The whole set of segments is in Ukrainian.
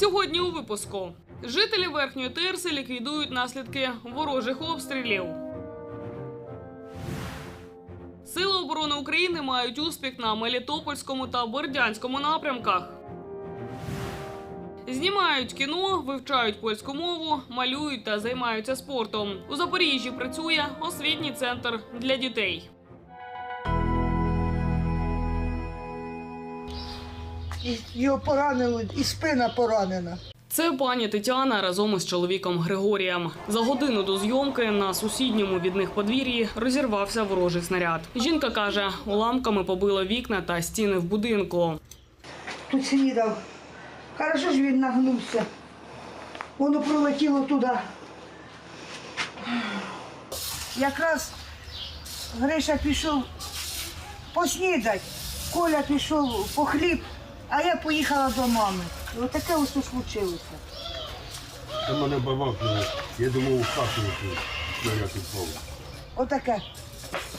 Сьогодні у випуску жителі верхньої терси ліквідують наслідки ворожих обстрілів. Сили оборони України мають успіх на Мелітопольському та Бердянському напрямках. Знімають кіно, вивчають польську мову, малюють та займаються спортом. У Запоріжжі працює освітній центр для дітей. Його поранило, і спина поранена. Це пані Тетяна разом із чоловіком Григорієм. За годину до зйомки на сусідньому від них подвір'ї розірвався ворожий снаряд. Жінка каже, уламками побило вікна та стіни в будинку. Тут снідав. Хорошо ж він нагнувся. Воно пролетіло туди. Якраз Гриша пішов поснідати, Коля пішов по хліб, а я поїхала до мами. Отаке ось тут случилося. Та мене бабахнуло. Я думав, у хату снаряд упав. Отаке.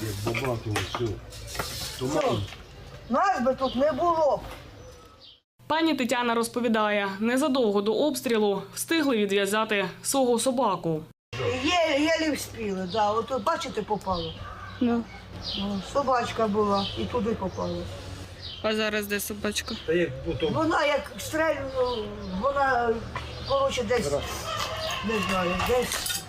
Як бабахнуло, все. То Що? мало. Нас би тут не було. б. Пані Тетяна розповідає, незадовго до обстрілу встигли відв'язати свого собаку. Є, єлі вспіли, да. От бачите, попало. Ну, собачка була і туди попало. А зараз де собачка? Та як будто Вона як стрельнула, вона, коротше, десь, не знаю, десь.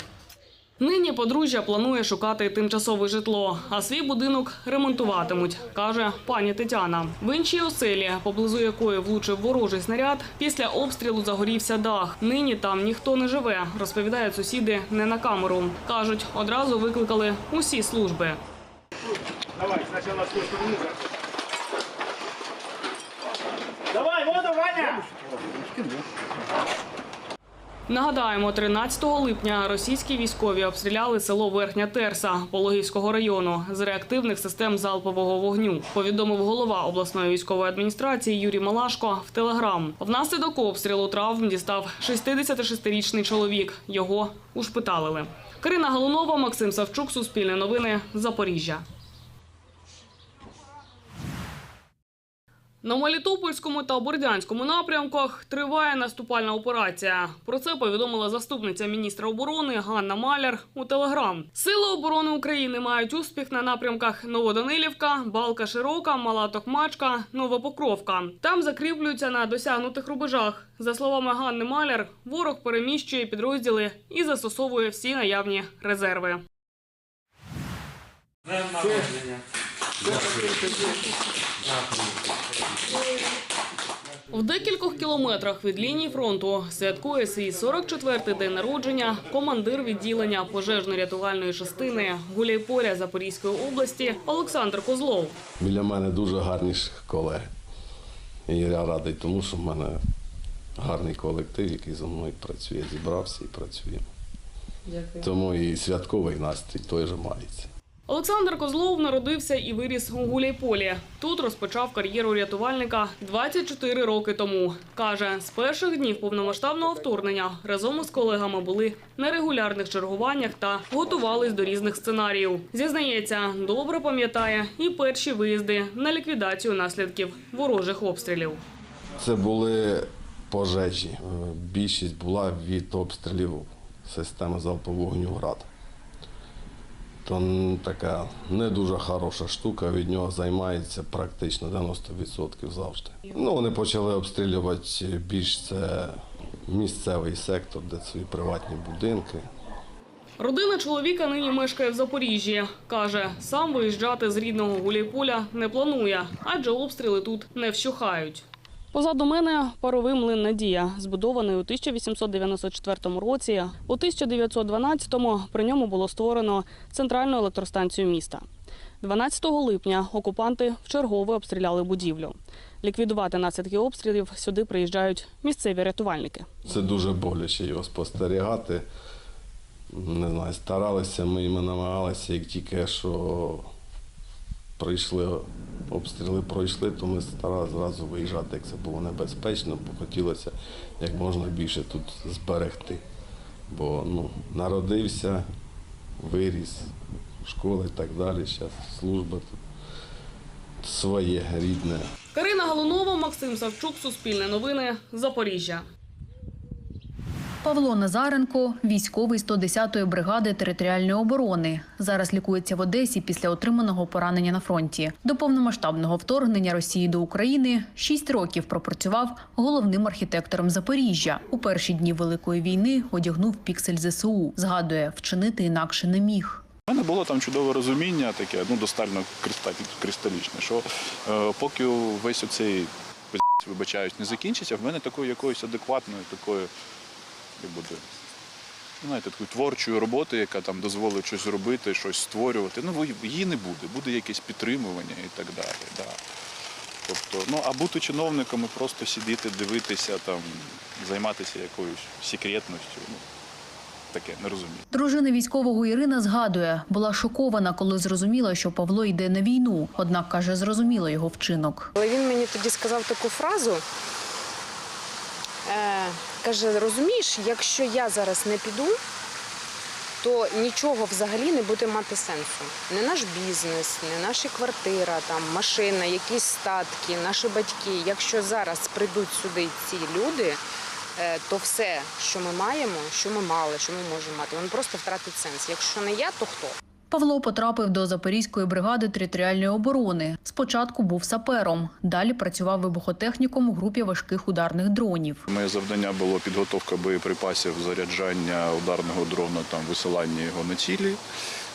Нині подружжя планує шукати тимчасове житло, а свій будинок ремонтуватимуть, каже пані Тетяна. В іншій оселі, поблизу якої влучив ворожий снаряд, після обстрілу загорівся дах. Нині там ніхто не живе, розповідають сусіди не на камеру. кажуть, одразу викликали усі служби. Давай, сначала с той стороны. Давай, воду, Ваня! Нагадаємо, 13 липня російські військові обстріляли село Верхня Терса Пологівського району з реактивних систем залпового вогню. Повідомив голова обласної військової адміністрації Юрій Малашко в телеграм. Внаслідок обстрілу травм дістав 66-річний чоловік. Його ушпиталили. Карина Галунова, Максим Савчук, Суспільне новини, Запоріжжя. На Мелітопольському та Бордянському напрямках триває наступальна операція. Про це повідомила заступниця міністра оборони Ганна Маляр у телеграм. Сили оборони України мають успіх на напрямках Новоданилівка, Балка Широка, Мала Токмачка, Новопокровка. Там закріплюються на досягнутих рубежах. За словами Ганни Маляр, ворог переміщує підрозділи і застосовує всі наявні резерви. В декількох кілометрах від лінії фронту святкує свій 44-й день народження командир відділення пожежно-рятувальної частини Гуляйполя Запорізької області Олександр Козлов. Біля мене дуже гарні колеги. І я радий тому, що в мене гарний колектив, який зі мною працює, зібрався і працює. Тому і святковий настрій той же мається. Олександр Козлов народився і виріс у Гуляйполі. Тут розпочав кар'єру рятувальника 24 роки тому. Каже, з перших днів повномасштабного вторгнення разом із колегами були на регулярних чергуваннях та готувались до різних сценаріїв. Зізнається, добре пам'ятає і перші виїзди на ліквідацію наслідків ворожих обстрілів. Це були пожежі. Е, Більшість була від обстрілів системи залпового вогню «Град». То така не дуже хороша штука, від нього займається практично 90% завжди. Ну, вони почали обстрілювати більш це місцевий сектор, де свої приватні будинки. Родина чоловіка нині мешкає в Запоріжжі. Каже, сам виїжджати з рідного Гуляйполя не планує, адже обстріли тут не вщухають. Позаду мене паровий млин Надія, збудований у 1894 році. У 1912-му при ньому було створено центральну електростанцію міста. 12 липня окупанти вчергове обстріляли будівлю. Ліквідувати наслідки обстрілів сюди приїжджають місцеві рятувальники. Це дуже боляче його спостерігати. Не знаю, старалися ми, ми намагалися, як тільки що прийшли, обстріли пройшли, то ми старалися зразу виїжджати, як це було небезпечно, бо хотілося як можна більше тут зберегти. Бо ну, народився, виріс, школа і так далі. Зараз служба тут своє рідне. Карина Галунова, Максим Савчук, Суспільне новини, Запоріжжя. Павло Назаренко, військовий 110-ї бригади територіальної оборони. Зараз лікується в Одесі після отриманого поранення на фронті. До повномасштабного вторгнення Росії до України шість років пропрацював головним архітектором Запоріжжя. У перші дні великої війни одягнув піксель ЗСУ. Згадує, вчинити інакше не міг. У мене було там чудове розуміння, таке ну криста- кристалічне, що е, поки весь оцей вибачаюсь, не закінчиться, в мене такої якоїсь адекватної, такої, як буде, знаєте, такої творчої роботи, яка там дозволить щось робити, щось створювати. Ну її не буде, буде якесь підтримування і так далі. Да. Тобто, ну а бути чиновником і просто сидіти, дивитися, там, займатися якоюсь секретністю. Ну, таке, не розумію. Дружина військового Ірина згадує, була шокована, коли зрозуміла, що Павло йде на війну. Однак каже, зрозуміла його вчинок. Але він мені тоді сказав таку фразу. Е, каже, розумієш, якщо я зараз не піду, то нічого взагалі не буде мати сенсу. Не наш бізнес, не наша квартира, там, машина, якісь статки, наші батьки. Якщо зараз прийдуть сюди ці люди, е, то все, що ми маємо, що ми мали, що ми можемо мати, воно просто втратить сенс. Якщо не я, то хто? Павло потрапив до Запорізької бригади територіальної оборони. Спочатку був сапером, далі працював вибухотехніком у групі важких ударних дронів. Моє завдання було підготовка боєприпасів, заряджання ударного дрона, там висилання його на цілі,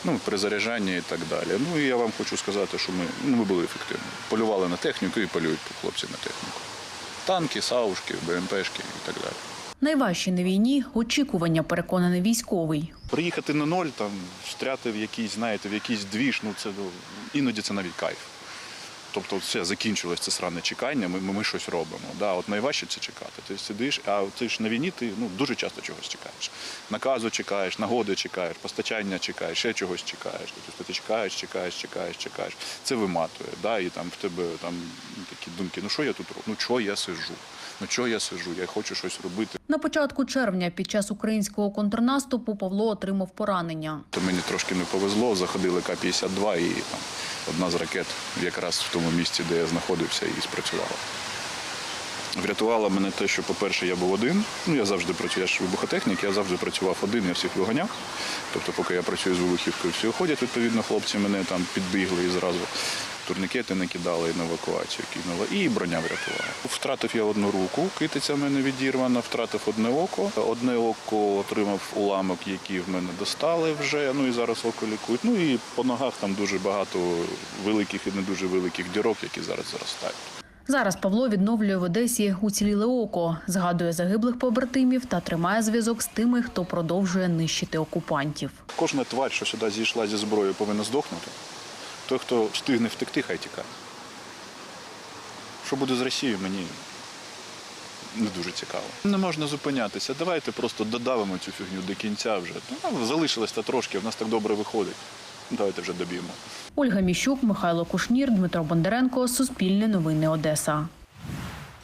ну перезаряджання і так далі. Ну і я вам хочу сказати, що ми, ну, ми були ефективні. Полювали на техніку і полюють хлопці на техніку. Танки, саушки, БМПшки і так далі. Найважче на війні очікування, переконаний військовий. Приїхати на ноль, там встряти в якийсь, знаєте, в якийсь двіж, ну це ну, іноді це навіть кайф. Тобто все закінчилось це сране чекання, ми, ми, щось робимо. Да, от найважче це чекати. Ти сидиш, а ти ж на війні ти ну, дуже часто чогось чекаєш. Наказу чекаєш, нагоди чекаєш, постачання чекаєш, ще чогось чекаєш. Тобто ти чекаєш, чекаєш, чекаєш, чекаєш. Це виматує. Да, і там в тебе там такі думки, ну що я тут роблю? Ну чого я сижу? Ну чого я сижу? Я хочу щось робити. На початку червня під час українського контрнаступу Павло отримав поранення. То мені трошки не повезло, заходили К-52 і там одна з ракет якраз в тому місці, де я знаходився, і спрацювала. Врятувало мене те, що, по-перше, я був один. Ну, я завжди працюю, я ж вибухотехнік, я завжди працював один, я всіх виганяв. Тобто, поки я працюю з вибухівкою, всі уходять, відповідно, хлопці мене там підбігли і зразу турнікети накидали і на евакуацію кинули. І броня врятувала. Втратив я одну руку, китиця в мене відірвана, втратив одне око. Одне око отримав уламок, який в мене достали вже. Ну і зараз око лікують. Ну і по ногах там дуже багато великих і не дуже великих дірок, які зараз зростають. Зараз Павло відновлює в Одесі уціліле око, згадує загиблих побратимів та тримає зв'язок з тими, хто продовжує нищити окупантів. Кожна тварь, що сюди зійшла зі зброєю, повинна здохнути. Той, хто встигне втекти, хай тікає. Що буде з Росією, мені не дуже цікаво. Не можна зупинятися. Давайте просто додавимо цю фігню до кінця вже. Ну, залишилось трошки, в нас так добре виходить. Давайте вже доб'ємо. Ольга Міщук, Михайло Кушнір, Дмитро Бондаренко. Суспільне новини Одеса.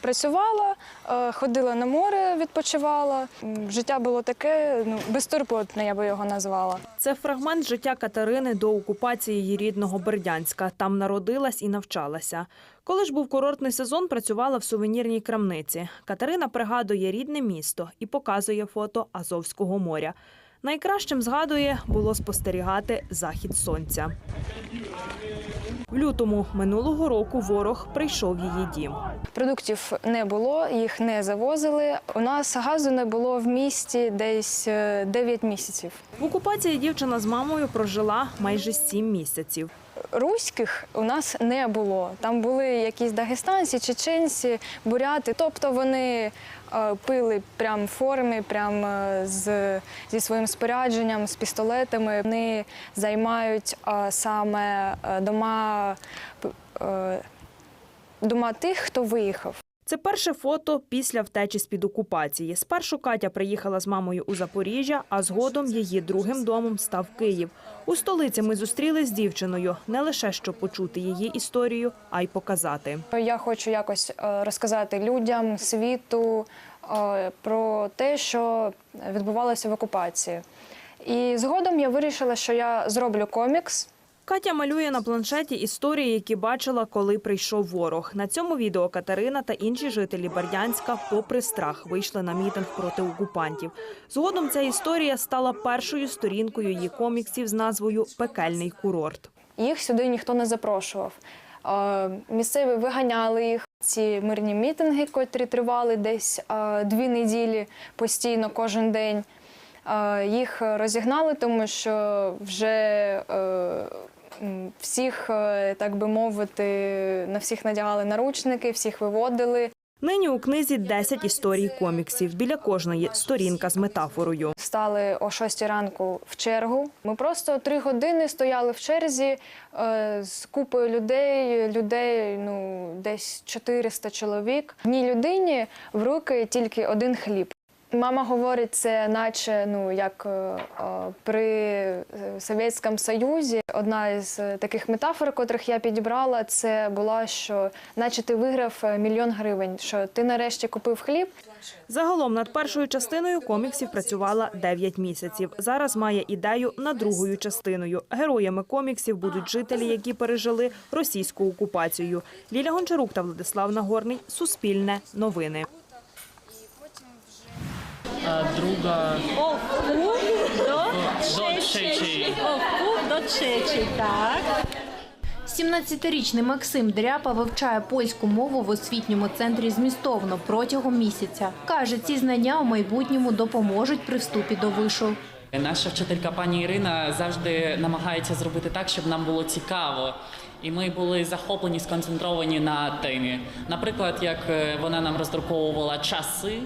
Працювала, е, ходила на море, відпочивала. Життя було таке, ну, безтурботне, я би його назвала. Це фрагмент життя Катерини до окупації її рідного Бердянська. Там народилась і навчалася. Коли ж був курортний сезон, працювала в сувенірній крамниці. Катерина пригадує рідне місто і показує фото Азовського моря. Найкращим згадує було спостерігати захід сонця. В лютому минулого року ворог прийшов в її дім. Продуктів не було, їх не завозили. У нас газу не було в місті десь е, 9 місяців. В окупації дівчина з мамою прожила майже сім місяців. Руських у нас не було. Там були якісь дагестанці, чеченці, буряти. Тобто вони е, пили прям в формі, прямо е, з, зі своїм спорядженням, з пістолетами. Вони займають е, саме дома, дома тих, хто виїхав. Це перше фото після втечі з-під окупації. Спершу Катя приїхала з мамою у Запоріжжя, а згодом її другим домом став Київ. У столиці ми зустрілись з дівчиною не лише щоб почути її історію, а й показати. Я хочу якось е, розказати людям, світу е, про те, що відбувалося в окупації. І згодом я вирішила, що я зроблю комікс Катя малює на планшеті історії, які бачила, коли прийшов ворог. На цьому відео Катерина та інші жителі Бердянська, попри страх, вийшли на мітинг проти окупантів. Згодом ця історія стала першою сторінкою її коміксів з назвою Пекельний курорт. Їх сюди ніхто не запрошував. Е, Місцеві виганяли їх. Ці мирні мітинги, котрі тривали десь е, дві неділі постійно кожен день. Е, Їх розігнали, тому що вже всіх, е, так би мовити, на всіх надягали наручники, всіх виводили. Нині у книзі 10 історій коміксів. Біля кожної сторінка з метафорою. Стали о 6 ранку в чергу. Ми просто три години стояли в черзі е, з купою людей. Людей ну десь 400 чоловік. Одній людині в руки тільки один хліб. Мама говорить, це наче ну як е, е, при е, Совєтському Союзі. Одна е, таких метафор, котрих я підібрала, це була, що наче ти виграв мільйон гривень, що ти нарешті купив хліб. Загалом над першою частиною коміксів працювала 9 місяців. Зараз має ідею над другою частиною. Героями коміксів будуть жителі, які пережили російську окупацію. Ліля Гончарук та Владислав Нагорний. Суспільне новини. Друга до Чечі. до Чечі, так. 17-річний Максим Дряпа вивчає польську мову в освітньому центрі змістовно протягом місяця. Каже, ці знання у майбутньому допоможуть при вступі до вишу. Наша вчителька пані Ірина завжди намагається зробити так, щоб нам було цікаво. І ми були захоплені, сконцентровані на темі. Наприклад, як е, вона нам роздруковувала часи,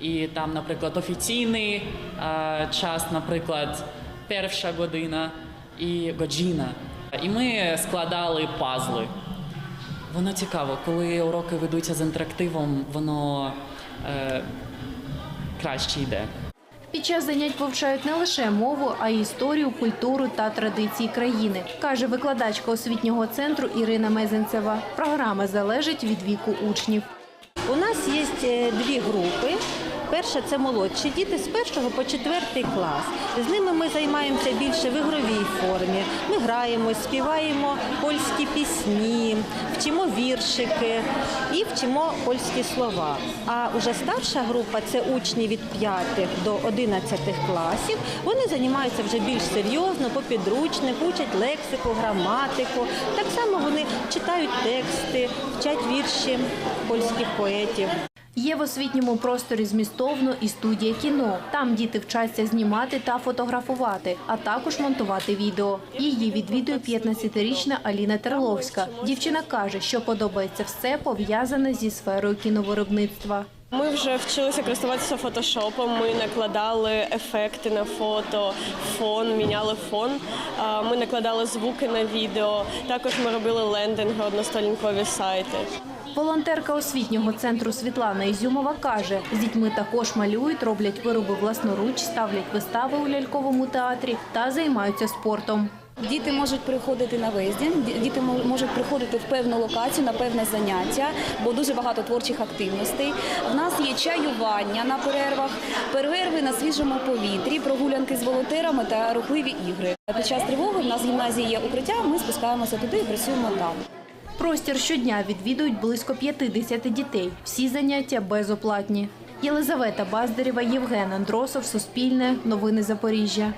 і там, наприклад, офіційний е, час, наприклад, перша година і годжина. І ми складали пазли. Воно цікаво, коли уроки ведуться з інтерактивом, воно е, краще йде. Під час занять вивчають не лише мову, а й історію, культуру та традиції країни, каже викладачка освітнього центру Ірина Мезенцева. Програма залежить від віку учнів. У нас є е, дві групи. Перша це молодші діти з першого по четвертий клас. З ними ми займаємося більше в ігровій формі. Ми граємо, співаємо польські пісні, вчимо віршики і вчимо польські слова. А уже старша група це учні від 5 до 11 класів. Вони займаються вже більш серйозно, по підручнику, учать лексику, граматику. Так само вони читають тексти, вчать вірші польських поетів. Є в освітньому просторі змістовно і студія кіно. Там діти вчаться знімати та фотографувати, а також монтувати відео. Її відвідує 15-річна Аліна Терловська. Дівчина каже, що подобається все пов'язане зі сферою кіновиробництва. Ми вже вчилися користуватися фотошопом. Ми накладали ефекти на фото, фон, міняли фон. Ми накладали звуки на відео. Також ми робили лендинги, одностолінкові сайти. Волонтерка освітнього центру Світлана Ізюмова каже, з дітьми також малюють, роблять вироби власноруч, ставлять вистави у ляльковому театрі та займаються спортом. Діти можуть приходити на виїзді, ді- діти мо- можуть приходити в певну локацію на певне заняття, бо дуже багато творчих активностей. В нас є чаювання на перервах, перерви на свіжому повітрі, прогулянки з волонтерами та рухливі ігри. Під час тривоги в нас гімназії є укриття. Ми спускаємося туди і працюємо там. Простір щодня відвідують близько 50 дітей. Всі заняття безоплатні. Єлизавета Баздарєва, Євген Андросов, Суспільне, Новини Запоріжжя.